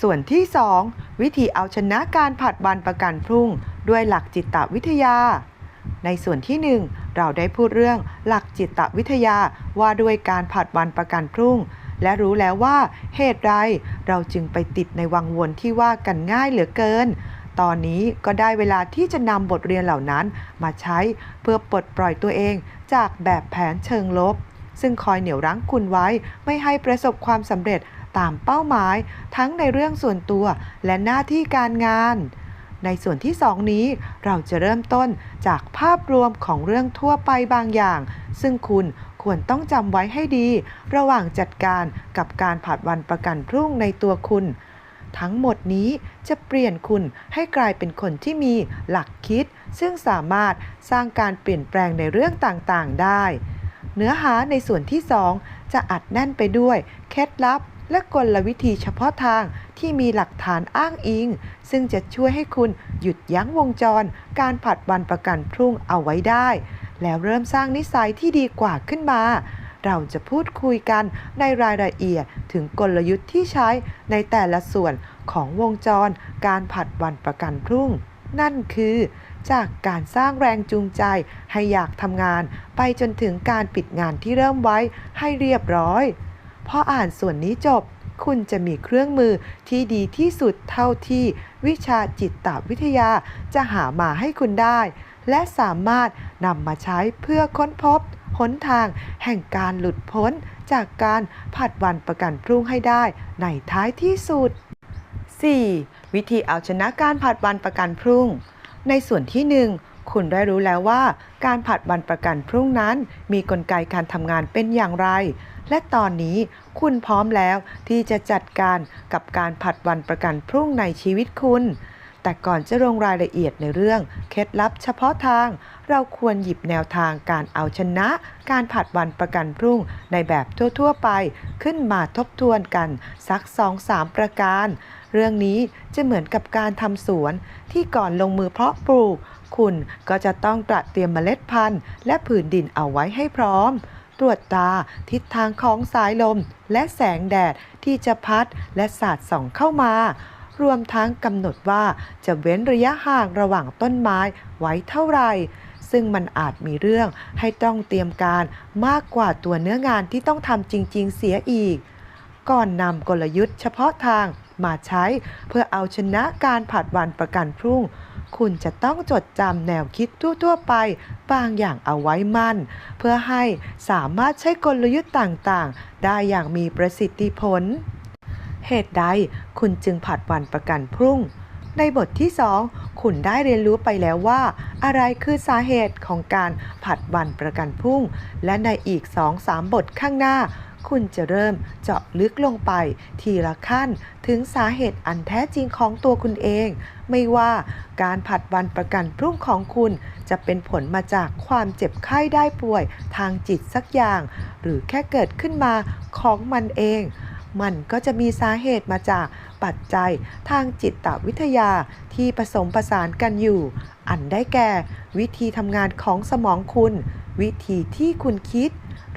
ส่วนที่ 2 วิธีเอาชนะการผัดวันประกันพรุ่ง ด้วยหลักจิตวิทยา ในส่วนที่ 1 เราได้พูดเรื่องหลักจิตวิทยาว่าด้วยการผัดวันประกันพรุ่ง และรู้แล้วว่าเหตุใดเราจึงไปติดในวังวนที่ว่ากันง่ายเหลือเกิน ตอนนี้ก็ได้เวลาที่จะนำบทเรียนเหล่านั้นมาใช้เพื่อปลดปล่อยตัวเองจากแบบแผนเชิงลบ ซึ่งคอยเหนี่ยวรั้งคุณไว้ไม่ให้ประสบความสำเร็จตามเป้าหมาย ทั้งในเรื่องส่วนตัวและหน้าที่การงาน ในส่วนที่ 2 นี้เราจะเริ่มต้นจากภาพรวมของเรื่องทั่วไปบางอย่าง ซึ่งคุณควรต้องจำไว้ให้ดี ระหว่างจัดการกับการผัดวันประกันพรุ่งในตัวคุณ ทั้งหมดนี้จะเปลี่ยนคุณให้กลายเป็นคนที่มีหลักคิด ซึ่งสามารถสร้างการเปลี่ยนแปลงในเรื่องต่างๆ ได้ เนื้อหาในส่วนที่ 2 จะอัดแน่นไปด้วย เคล็ดลับ และกลวิธีเฉพาะทางที่มีหลักฐานอ้างอิง ซึ่งจะช่วยให้คุณหยุดยั้งวงจร การผัดวันประกันพรุ่งเอาไว้ได้ แล้วเริ่มสร้างนิสัยที่ดีกว่าขึ้นมา เราจะพูดคุยกันในรายละเอียดถึงกลยุทธ์ที่ใช้ในแต่ละส่วนของวงจร การผัดวันประกันพรุ่ง นั่นคือ จากการสร้างแรงจูงใจให้อยากทำงาน ไปจนถึงการปิดงานที่เริ่มไว้ให้เรียบร้อยพออ่านส่วนนี้จบ คุณจะมีเครื่องมือที่ดีที่สุดเท่าที่วิชาจิตวิทยาจะหามาให้คุณได้ และสามารถนำมาใช้เพื่อค้นพบหนทางแห่งการหลุดพ้นจากการผัดวันประกันพรุ่งให้ได้ในท้ายที่สุด 4. วิธีเอาชนะการผัดวันประกันพรุ่ง ในส่วนที่ 1 คุณได้รู้แล้วว่า การผัดวันประกันพรุ่งนั้น มีกลไกการทำงานเป็นอย่างไร และตอนนี้คุณพร้อมแล้วที่จะจัดการกับการผัดวันประกันพรุ่งในชีวิตคุณ แต่ก่อนจะลงรายละเอียดในเรื่อง เคล็ดลับเฉพาะทาง เราควรหยิบแนวทางการเอาชนะ การผัดวันประกันพรุ่งในแบบทั่วๆไป ขึ้นมาทบทวนกันสัก 2-3 ประการ เรื่องนี้จะเหมือนกับการทำสวนที่ก่อนลงมือเพาะปลูก คุณก็จะต้องตระเตรียมเมล็ดพันธุ์ และผืนดินเอาไว้ให้พร้อม ตรวจตาทิศทางของสายลม และแสงแดดที่จะพัดและสาดส่องเข้ามารวมทั้งกำหนดว่าจะเว้นระยะห่างระหว่างต้นไม้ไว้เท่าไหร่ซึ่งมันอาจมีเรื่องให้ต้องเตรียมการมากกว่าตัวเนื้องานที่ต้องทำจริง ๆ เสียอีก ก่อนนำกลยุทธ์เฉพาะทาง มาใช้ เพื่อเอาชนะการผัดวันประกันพรุ่ง คุณจะต้องจดจำแนวคิดทั่วๆไป บางอย่างเอาไว้มั่น เพื่อให้สามารถใช้กลยุทธ์ต่างๆ ได้อย่างมีประสิทธิผล เหตุใดคุณจึงผัดวันประกันพรุ่งในบทที่ 2 คุณได้เรียนรู้ไปแล้วว่า อะไรคือสาเหตุของการผัดวันประกันพรุ่ง และในอีก 2-3 บทข้างหน้า คุณจะเริ่มเจาะลึกลงไป ทีละขั้นถึงสาเหตุอันแท้จริงของตัวคุณเอง ไม่ว่าการผัดวันประกันพรุ่งของคุณจะเป็นผลมาจากความเจ็บไข้ได้ป่วยทางจิตสักอย่าง หรือแค่เกิดขึ้นมาของมันเอง มันก็จะมีสาเหตุมาจากปัจจัยทางจิตวิทยาที่ผสมผสานกันอยู่ อันได้แก่ วิธีทำงานของสมองคุณ วิธีที่คุณคิด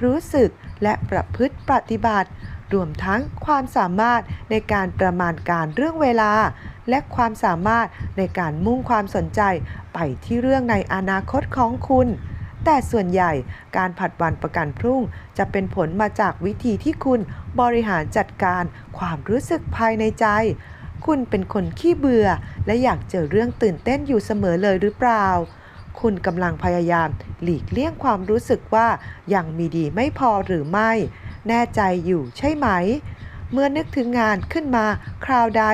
รู้สึกและประพฤติปฏิบัติ รวมทั้งความสามารถในการประมาณการเรื่องเวลา และความสามารถในการมุ่งความสนใจไปที่เรื่องในอนาคตของคุณ แต่ส่วนใหญ่การผัดวันประกันพรุ่ง จะเป็นผลมาจากวิธีที่คุณบริหารจัดการความรู้สึกภายในใจคุณเป็นคนขี้เบื่อ และอยากเจอเรื่องตื่นเต้นอยู่เสมอเลยหรือเปล่า คุณกำลังพยายามหลีกเลี่ยงความรู้สึกว่ายังมีดีไม่พอหรือไม่ แน่ใจอยู่ใช่ไหม เมื่อนึกถึงงานขึ้นมาคราวใด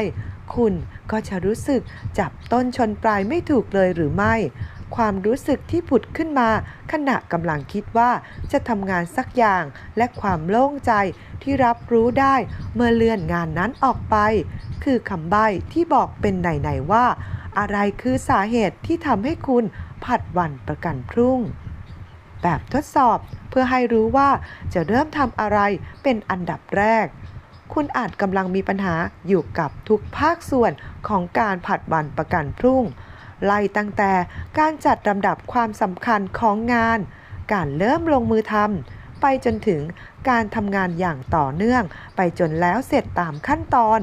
คุณก็จะรู้สึกจับต้นชนปลายไม่ถูกเลยหรือไม่ ความรู้สึกที่ผุดขึ้นมา ขณะกำลังคิดว่าจะทำงานสักอย่างและความโล่งใจที่รับรู้ได้เมื่อเลื่อนงานนั้นออกไป คือคำใบ้ที่บอกเป็นไหนๆว่า อะไรคือสาเหตุที่ทำให้คุณ ผัดวันประกันพรุ่ง แบบทดสอบเพื่อให้รู้ว่าจะเริ่มทำอะไรเป็นอันดับแรก คุณอาจกำลังมีปัญหาอยู่กับทุกภาคส่วนของการผัดวันประกันพรุ่ง ไล่ตั้งแต่การจัดลำดับความสำคัญของงาน การเริ่มลงมือทำไปจนถึงการทำงานอย่างต่อเนื่อง ไปจนแล้วเสร็จตามขั้นตอน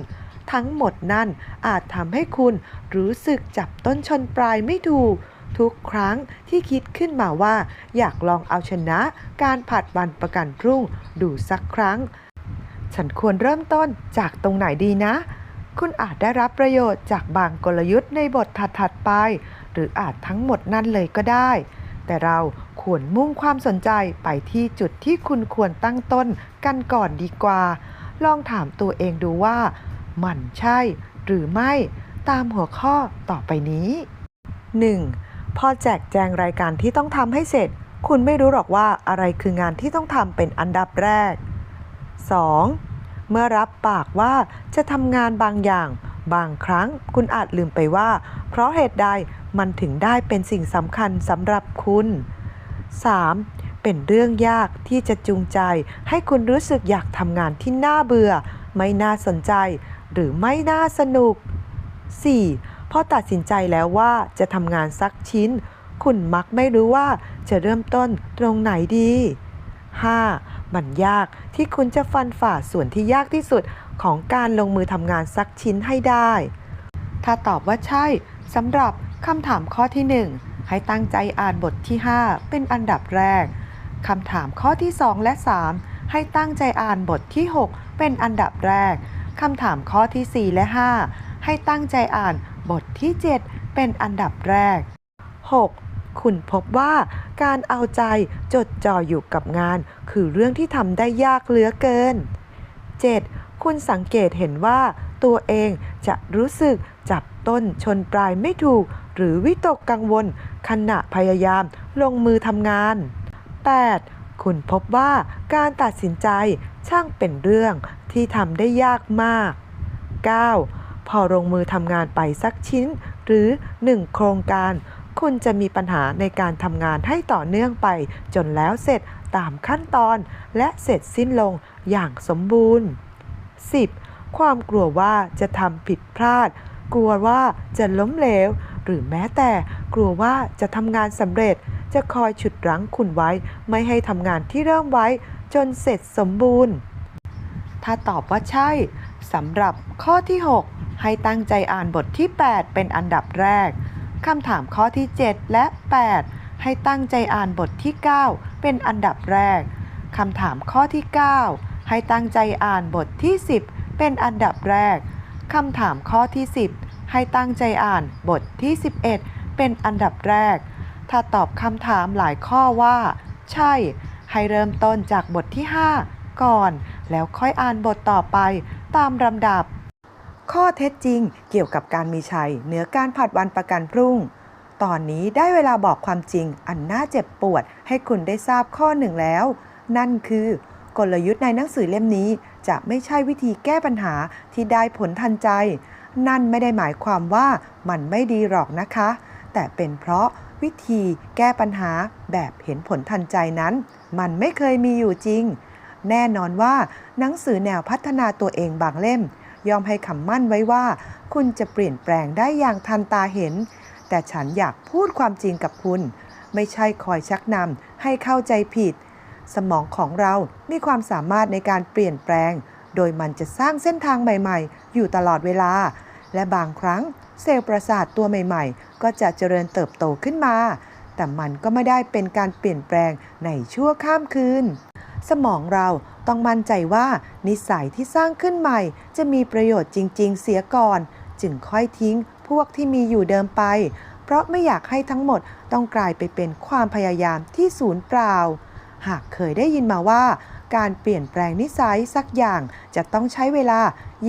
ทั้งหมดนั่นอาจทำให้คุณรู้สึกจับต้นชนปลายไม่ถูก ทุกครั้งที่คิดขึ้นมาว่า อยากลองเอาชนะการผัดวันประกันพรุ่งดูสักครั้ง ฉันควรเริ่มต้นจากตรงไหนดีนะ คุณอาจได้รับประโยชน์จากบางกลยุทธ์ในบทถัดๆไป หรืออาจทั้งหมดนั่นเลยก็ได้ แต่เราควรมุ่งความสนใจไปที่จุดที่คุณควรตั้งต้นกันก่อนดีกว่า ลองถามตัวเองดูว่า มันใช่หรือไม่ตามหัวข้อต่อไปนี้ 1. พอแจกแจงรายการที่ต้องทำให้เสร็จ คุณไม่รู้หรอกว่าอะไรคืองานที่ต้องทำเป็นอันดับแรก 2. เมื่อรับปากว่าจะทำงานบางอย่าง บางครั้งคุณอาจลืมไปว่า เพราะเหตุใดมันถึงได้เป็นสิ่งสำคัญสำหรับคุณ 3. เป็นเรื่องยากที่จะจูงใจ ให้คุณรู้สึกอยากทำงานที่น่าเบื่อ ไม่น่าสนใจ หรือไม่น่าสนุก 4. พอตัดสินใจแล้วว่าจะทำงานสักชิ้น คุณมักไม่รู้ว่าจะเริ่มต้นตรงไหนดี 5. มันยากที่คุณจะฟันฝ่าส่วนที่ยากที่สุดของการลงมือทำงานสักชิ้นให้ได้ ถ้าตอบว่าใช่สำหรับคำถามข้อที่ 1 ให้ตั้งใจอ่านบทที่ 5 เป็นอันดับแรกคำถามข้อที่ 2 และ 3 ให้ตั้งใจอ่านบทที่ 6 เป็นอันดับแรกคำถามข้อที่ 4 และ 5 ให้ตั้งใจอ่านบทที่ 7 เป็นอันดับแรก 6. คุณพบว่าการเอาใจจดจ่ออยู่กับงาน คือเรื่องที่ทำได้ยากเหลือเกิน 7. คุณสังเกตเห็นว่าตัวเองจะรู้สึกจับต้นชนปลายไม่ถูก หรือวิตกกังวล ขณะพยายามลงมือทำงาน 8. คุณพบว่าการตัดสินใจช่างเป็นเรื่องที่ทำได้ยากมาก 9. พอลงมือทำงานไปสักชิ้น หรือ 1 โครงการ คุณจะมีปัญหาในการทำงานให้ต่อเนื่องไป จนแล้วเสร็จตามขั้นตอน และเสร็จสิ้นลงอย่างสมบูรณ์ 10. ความกลัวว่าจะทำผิดพลาด กลัวว่าจะล้มเหลว หรือแม้แต่กลัวว่าจะทำงานสำเร็จ จะคอยฉุดรั้งคุณไว้ ไม่ให้ทำงานที่เริ่มไว้ จนเสร็จสมบูรณ์ ถ้าตอบว่าใช่สำหรับข้อที่ 6 ให้ตั้งใจอ่านบทที่ 8 เป็นอันดับแรก คำถามข้อที่ 7 และ 8 ให้ตั้งใจอ่านบทที่ 9 เป็นอันดับแรก คำถามข้อที่ 9 ให้ตั้งใจอ่านบทที่ 10 เป็นอันดับแรก คำถามข้อที่ 10 ให้ตั้งใจอ่านบทที่ 11 เป็นอันดับแรก ถ้าตอบคำถามหลายข้อว่า ใช่ ให้เริ่มต้นจากบทที่ 5 ก่อน แล้วค่อยอ่านบทต่อไปตามลำดับ ข้อเท็จจริงเกี่ยวกับการมีชัย เหนือการผัดวันประกันพรุ่ง ตอนนี้ได้เวลาบอกความจริงอันน่าเจ็บปวดให้คุณได้ทราบข้อหนึ่งแล้ว นั่นคือกลยุทธ์ในหนังสือเล่มนี้ จะไม่ใช่วิธีแก้ปัญหาที่ได้ผลทันใจ นั่นไม่ได้หมายความว่ามันไม่ดีหรอกนะคะ แต่เป็นเพราะวิธีแก้ปัญหาแบบเห็นผลทันใจนั้น มันไม่เคยมีอยู่จริง แน่นอนว่าหนังสือแนวพัฒนาตัวเองบางเล่ม ยอมให้คำมั่นไว้ว่า คุณจะเปลี่ยนแปลงได้อย่างทันตาเห็น แต่ฉันอยากพูดความจริงกับคุณ ไม่ใช่คอยชักนำให้เข้าใจผิด สมองของเรา มีความสามารถในการเปลี่ยนแปลง โดยมันจะสร้างเส้นทางใหม่ ๆ อยู่ตลอดเวลา และบางครั้งเซลล์ประสาทตัวใหม่ ๆ ก็จะเจริญเติบโตขึ้นมา แต่มันก็ไม่ได้เป็นการเปลี่ยนแปลงในชั่วข้ามคืน สมองเราต้องมั่นใจว่านิสัยที่สร้างขึ้นใหม่ จะมีประโยชน์จริง ๆ เสียก่อน จึงค่อยทิ้งพวกที่มีอยู่เดิมไป เพราะไม่อยากให้ทั้งหมดต้องกลายไปเป็นความพยายามที่ศูนย์เปล่า หากเคยได้ยินมาว่า การเปลี่ยนแปลงนิสัยสักอย่างจะต้องใช้เวลา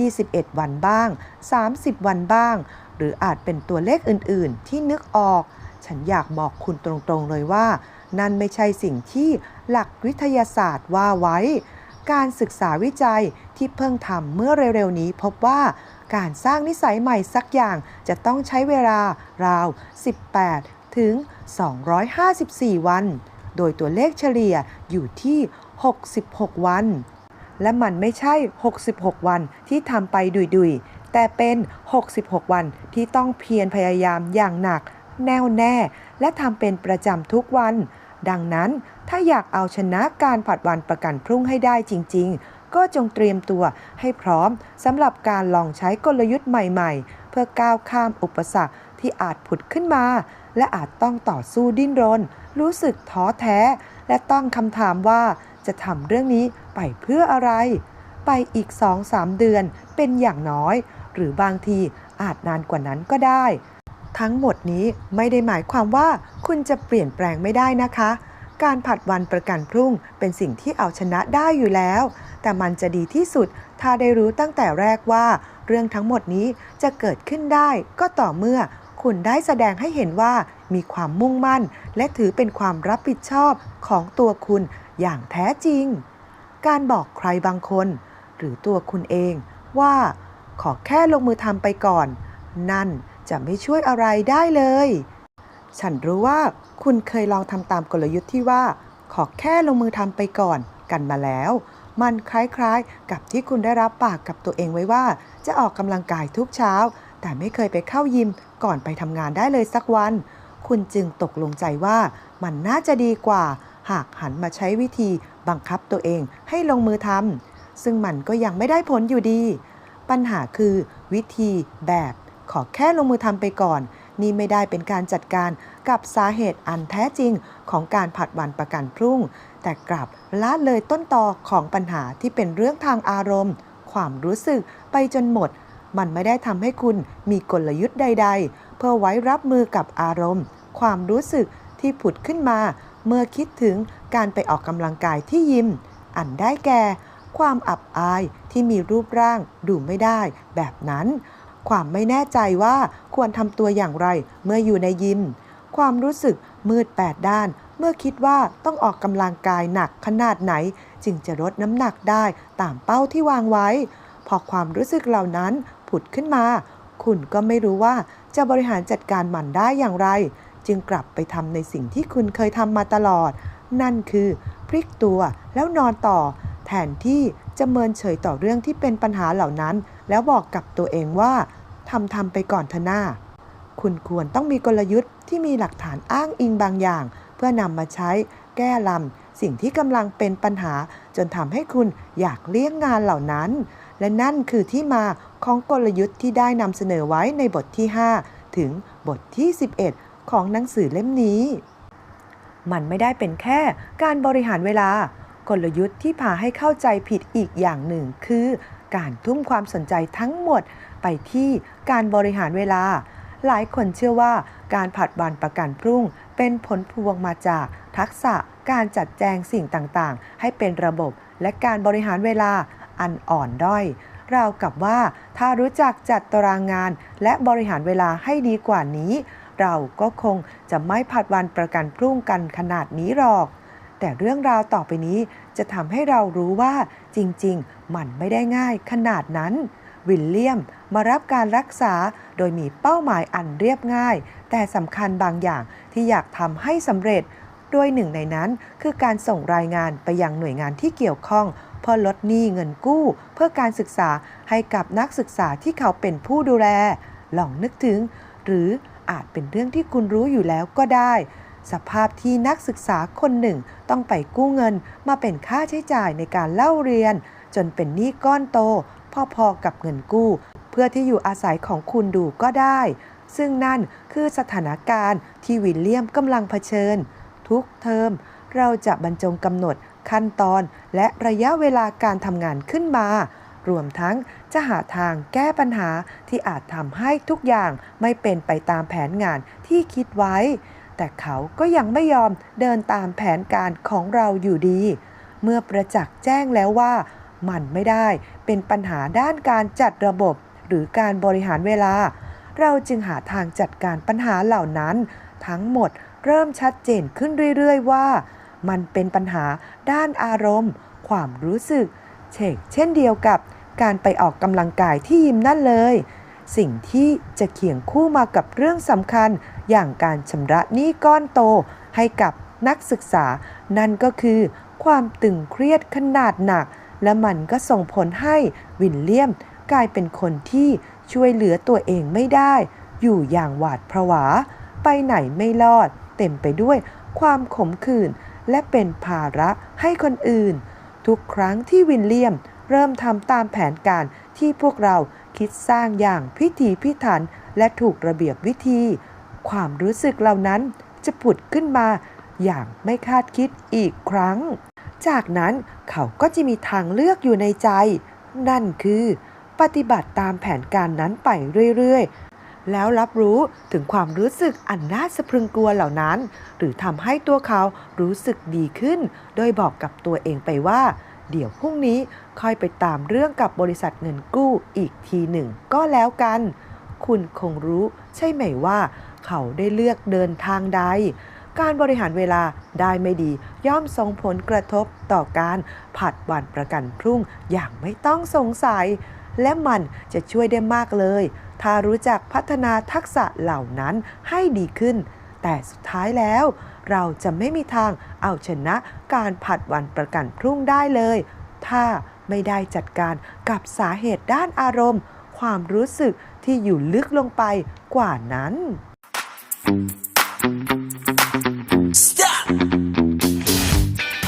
21 วันบ้าง 30 วันบ้าง หรืออาจเป็นตัวเลขอื่น ๆ ที่นึกออก ฉันอยากบอกคุณตรง ๆ เลยว่า นั่นไม่ใช่สิ่งที่ หลักวิทยาศาสตร์ว่าไว้ การศึกษาวิจัยที่เพิ่งทำเมื่อเร็วๆนี้พบว่าการสร้างนิสัยใหม่สักอย่างจะต้องใช้เวลาราว 18 ถึง 254 วัน โดยตัวเลขเฉลี่ยอยู่ที่ 66 วัน และมันไม่ใช่ 66 วันที่ทำไปดุยๆ แต่เป็น 66 วันที่ต้องเพียรพยายามอย่างหนัก แน่วแน่ และทำเป็นประจำทุกวัน ดังนั้นถ้าอยากเอาชนะการผัดวันประกันพรุ่งให้ได้จริง ๆ ก็จงเตรียมตัวให้พร้อมสำหรับการลองใช้กลยุทธ์ใหม่ๆ เพื่อก้าวข้ามอุปสรรคที่อาจผุดขึ้นมา และอาจต้องต่อสู้ดิ้นรน รู้สึกท้อแท้ และตั้งคำถามว่าจะทำเรื่องนี้ไปเพื่ออะไร ไปอีก 2-3 เดือนเป็นอย่างน้อย หรือบางทีอาจนานกว่านั้นก็ได้ ทั้งหมดนี้ไม่ได้หมายความว่าคุณจะเปลี่ยนแปลงไม่ได้นะคะ การผัดวันประกันพรุ่งเป็นสิ่งที่เอาชนะได้อยู่แล้ว แต่มันจะดีที่สุดถ้าได้รู้ตั้งแต่แรกว่า เรื่องทั้งหมดนี้จะเกิดขึ้นได้ก็ต่อเมื่อคุณได้แสดงให้เห็นว่ามีความมุ่งมั่น และถือเป็นความรับผิดชอบของตัวคุณอย่างแท้จริง การบอกใครบางคน หรือตัวคุณเองว่า ขอแค่ลงมือทำไปก่อน นั่น จะไม่ช่วยอะไรได้เลย ฉันรู้ว่าคุณเคยลองทำตามกลยุทธ์ที่ว่า ขอแค่ลงมือทำไปก่อนกันมาแล้ว มันคล้ายๆ กับที่คุณได้รับปากกับตัวเองไว้ว่า จะออกกำลังกายทุกเช้า แต่ไม่เคยไปเข้ายิมก่อนไปทำงานได้เลยสักวัน คุณจึงตกลงใจว่ามันน่าจะดีกว่า หากหันมาใช้วิธีบังคับตัวเองให้ลงมือทำซึ่งมันก็ยังไม่ได้ผลอยู่ดี ปัญหาคือวิธีแบบ ขอแค่ลงมือทำไปก่อน นี่ไม่ได้เป็นการจัดการกับสาเหตุอันแท้จริงของการผัดวันประกันพรุ่ง แต่กลับละเลยต้นตอของปัญหาที่เป็นเรื่องทางอารมณ์ ความรู้สึกไปจนหมด มันไม่ได้ทำให้คุณมีกลยุทธ์ใด ๆ เพื่อไว้รับมือกับอารมณ์ ความรู้สึกที่ผุดขึ้นมา เมื่อคิดถึงการไปออกกำลังกายที่ยิม อันได้แก่ ความอับอายที่มีรูปร่างดูไม่ได้แบบนั้น ความไม่แน่ใจว่าควรทำตัวอย่างไรเมื่ออยู่ในยิม ความรู้สึกมืดแปดด้าน เมื่อคิดว่าต้องออกกำลังกายหนักขนาดไหน จึงจะลดน้ำหนักได้ตามเป้าที่วางไว้ พอความรู้สึกเหล่านั้นผุดขึ้นมา คุณก็ไม่รู้ว่าจะบริหารจัดการมันได้อย่างไร จึงกลับไปทำในสิ่งที่คุณเคยทำมาตลอด นั่นคือ พลิกตัวแล้วนอนต่อ แทนที่จะเมินเฉยต่อเรื่องที่เป็นปัญหาเหล่านั้น แล้วบอกกับตัวเองว่า ทำทำไปก่อนเถอะหน้า คุณควรต้องมีกลยุทธ์ที่มีหลักฐานอ้างอิงบางอย่าง เพื่อนำมาใช้แก้ลำสิ่งที่กำลังเป็นปัญหา จนทำให้คุณอยากเลี่ยงงานเหล่านั้น และนั่นคือที่มาของกลยุทธ์ที่ได้นำเสนอไว้ในบทที่ 5 ถึงบทที่ 11 ของหนังสือเล่มนี้ มันไม่ได้เป็นแค่การบริหารเวลากลยุทธ์ที่พาให้เข้าใจผิดอีกอย่างหนึ่งคือ การทุ่มความสนใจทั้งหมด ไปที่การบริหารเวลา หลายคนเชื่อว่าการผัดวันประกันพรุ่ง เป็นผลพวงมาจากทักษะการจัดแจงสิ่งต่างๆ ให้เป็นระบบและการบริหารเวลาอันอ่อนด้อยราวกับว่าถ้ารู้จักจัดตารางงานและบริหารเวลาให้ดีกว่านี้ เราก็คงจะไม่ผัดวันประกันพรุ่งกันขนาดนี้หรอก แต่เรื่องราวต่อไปนี้จะทำให้เรารู้ว่าจริง ๆ มันไม่ได้ง่ายขนาดนั้น วิลเลียมมารับการรักษาโดยมีเป้าหมายอันเรียบง่าย แต่สำคัญบางอย่างที่อยากทำให้สำเร็จ โดยหนึ่งในนั้นคือการส่งรายงานไปยังหน่วยงานที่เกี่ยวข้องเพื่อลดหนี้เงินกู้ เพื่อการศึกษาให้กับนักศึกษาที่เขาเป็นผู้ดูแล ลองนึกถึง หรืออาจเป็นเรื่องที่คุณรู้อยู่แล้วก็ได้ สภาพที่นักศึกษาคนหนึ่งต้องไปกู้เงินมาเป็นค่าใช้จ่ายในการเล่าเรียน จนเป็นหนี้ก้อนโต พอๆกับเงินกู้ เพื่อที่อยู่อาศัยของคุณดูก็ได้ ซึ่งนั่นคือสถานการณ์ที่วิลเลียมกำลังเผชิญ ทุกเทอมเราจะบรรจงกำหนดขั้นตอนและระยะเวลาการทำงานขึ้นมา รวมทั้งจะหาทางแก้ปัญหาที่อาจทำให้ทุกอย่างไม่เป็นไปตามแผนงานที่คิดไว้ แต่เขาก็ยังไม่ยอมเดินตามแผนการของเราอยู่ดี เมื่อประจักษ์แจ้งแล้วว่า มันไม่ได้ เป็นปัญหาด้านการจัดระบบหรือการบริหารเวลา เราจึงหาทางจัดการปัญหาเหล่านั้น ทั้งหมดเริ่มชัดเจนขึ้นเรื่อยๆว่า มันเป็นปัญหาด้านอารมณ์ ความรู้สึก เชกเช่นเดียวกับการไปออกกำลังกายที่ยิมนั่นเลย สิ่งที่จะเคียงคู่มากับเรื่องสำคัญ อย่างการชำระหนี้ก้อนโตให้กับนักศึกษา นั่นก็คือความตึงเครียดขนาดหนัก และมันก็ส่งผลให้วินเลียมกลายเป็นคนที่ช่วยเหลือตัวเองไม่ได้ อยู่อย่างหวาดผวา ไปไหนไม่รอด เต็มไปด้วยความขมขื่นและเป็นภาระให้คนอื่น ทุกครั้งที่วินเลียมเริ่มทำตามแผนการที่พวกเราคิดสร้างอย่างพิถีพิถันและถูกระเบียบวิธี ความรู้สึกเหล่านั้นจะผุดขึ้นมาอย่างไม่คาดคิดอีกครั้ง จากนั้นเขาก็จะมีทางเลือกอยู่ในใจ นั่นคือ ปฏิบัติตามแผนการนั้นไปเรื่อยๆ แล้วรับรู้ถึงความรู้สึกอันน่าสะพรึงกลัวเหล่านั้น หรือทำให้ตัวเขารู้สึกดีขึ้น โดยบอกกับตัวเองไปว่า เดี๋ยวพรุ่งนี้ค่อยไปตามเรื่องกับบริษัทเงินกู้อีกทีหนึ่งก็แล้วกัน คุณคงรู้ใช่ไหมว่า เขาได้เลือกเดินทางใด การบริหารเวลาได้ไม่ดี ย่อมส่งผลกระทบต่อการผัดวันประกันพรุ่งอย่างไม่ต้องสงสัย และมันจะช่วยได้มากเลย ถ้ารู้จักพัฒนาทักษะเหล่านั้นให้ดีขึ้น แต่สุดท้ายแล้ว เราจะไม่มีทางเอาชนะการผัดวันประกันพรุ่งได้เลย ถ้าไม่ได้จัดการกับสาเหตุด้านอารมณ์ ความรู้สึกที่อยู่ลึกลงไปกว่านั้น